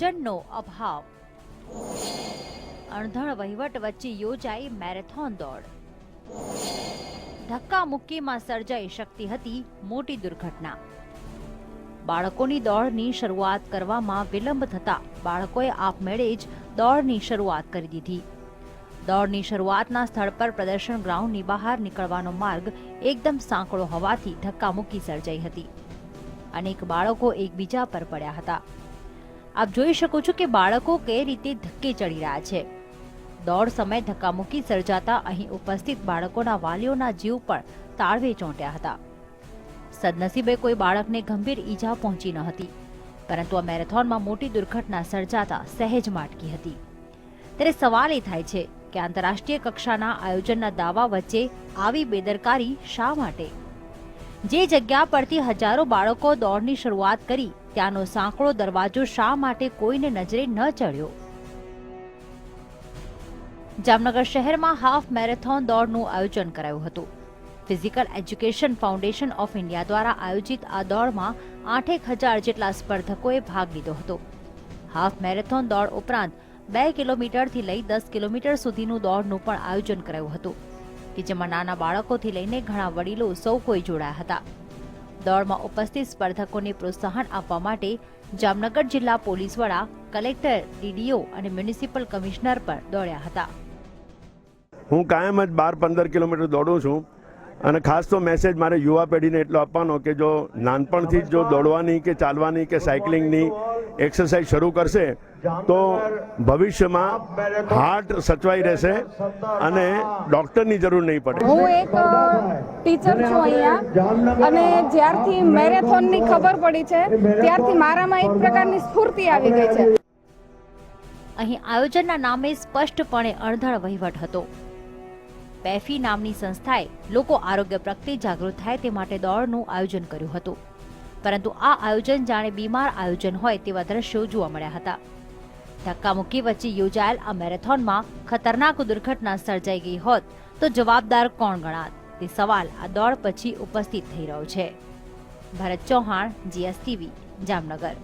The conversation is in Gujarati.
જનનો અભાવ. અણધણ વહીવટ વચ્ચે યોજાઈ મેરેથોન દોડ. ધક્કા મુક્કીમાં સર્જાઈ શકતી હતી મોટી દુર્ઘટના. બાળકોની દોડની શરૂઆત કરવામાં વિલંબ થતા બાળકોએ આપમેળે જ દોડની શરૂઆત કરી દીધી. દોડની શરૂઆતના સ્થળ પર પ્રદર્શન ગ્રાઉન્ડની બહાર નીકળવાનો માર્ગ એકદમ સાંકડો હોવાથી ધક્કામુક્કી સર્જાઈ હતી. અનેક બાળકો એકબીજા પર પડ્યા હતા. આપ જોઈ શકો છો કે બાળકો કઈ રીતે ધક્કે ચડી રહ્યા છે. દોડ સમય ધક્કામુક્કી સર્જાતા અહીં ઉપસ્થિત બાળકોના વાલીઓના જીવ પણ તાળવે ચોંટ્યા હતા. સદનસીબે કોઈ બાળકને ગંભીર ઈજા પહોંચી ન હતી, પરંતુ આ મેરેથોનમાં મોટી દુર્ઘટના સર્જાતા સહેજ માટકી હતી. ત્યારે સવાલ એ થાય છે કે આંતરરાષ્ટ્રીય કક્ષાના આયોજનના દાવા વચ્ચે આવી બેદરકારી શા માટે? જે જગ્યા પરથી હજારો બાળકો દોડની શરૂઆત કરી ત્યાંનો સાંકળો દરવાજો શા માટે કોઈને નજરે ન ચડ્યો? જામનગર શહેરમાં હાફ મેરેથોન દોડનું આયોજન કરાયું હતું. Physical Education Foundation of India દ્વારા આયોજિત આ દોડમાં આઠેક હજાર જેટલા સ્પર્ધકોએ ભાગ લીધો હતો. હાફ મેરેથોન દોડ ઉપરાંત બે કિલોમીટરથી લઈ દસ કિલોમીટર સુધીનું દોડનું પણ આયોજન કરાયું હતું, કે જેમાં નાના બાળકોથી લઈને ઘણા વડીલો સૌ કોઈ જોડાયા હતા. દોડમાં ઉપસ્થિત સ્પર્ધકોને પ્રોત્સાહન આપવા માટે જામનગર જિલ્લા પોલીસ વડા કલેક્ટર, ડીડીઓ અને મ્યુનિસિપલ કમિશનર પર દોડ્યા હતા. હું કાયમ જ બાર પંદર કિલોમીટર દોડું છું અને ખાસ તો મેસેજ મારે યુવા પેઢીને એટલો આપવાનો કે જો નાનપણથી જ જો દોડવાની કે ચાલવાની કે સાયકલિંગની એક્સરસાઇઝ શરૂ કરશે તો ભવિષ્યમાં હાર્ટ સચવાઈ રહેશે અને ડોક્ટરની જરૂર નહીં પડે. હું એક ટીચર છું અહીંયા અને જ્યારથી મેરેથોનની ખબર પડી છે ત્યારથી મારામાં એક પ્રકારની સ્ફૂર્તિ આવી ગઈ છે. અહીં આયોજનના નામે સ્પષ્ટપણે અણધળ વહીવટ હતો. પેફી નામની સંસ્થાએ લોકો આરોગ્ય પ્રત્યે જાગૃત થાય તે માટે દોડનું આયોજન કર્યું હતું. પરંતુ આ આયોજન જાણે બીમાર આયોજન હોય તેવા દ્રશ્યો જોવા મળ્યા હતા. ધક્કામુક્કી વચ્ચે યોજાયેલ આ મેરેથોનમાં ખતરનાક દુર્ઘટના સર્જાઈ ગઈ હોત તો જવાબદાર કોણ ગણાત? તે સવાલ આ દોડ પછી ઉપસ્થિત થઈ રહ્યો છે. ભરત ચૌહાણ જીએસટીવી જામનગર.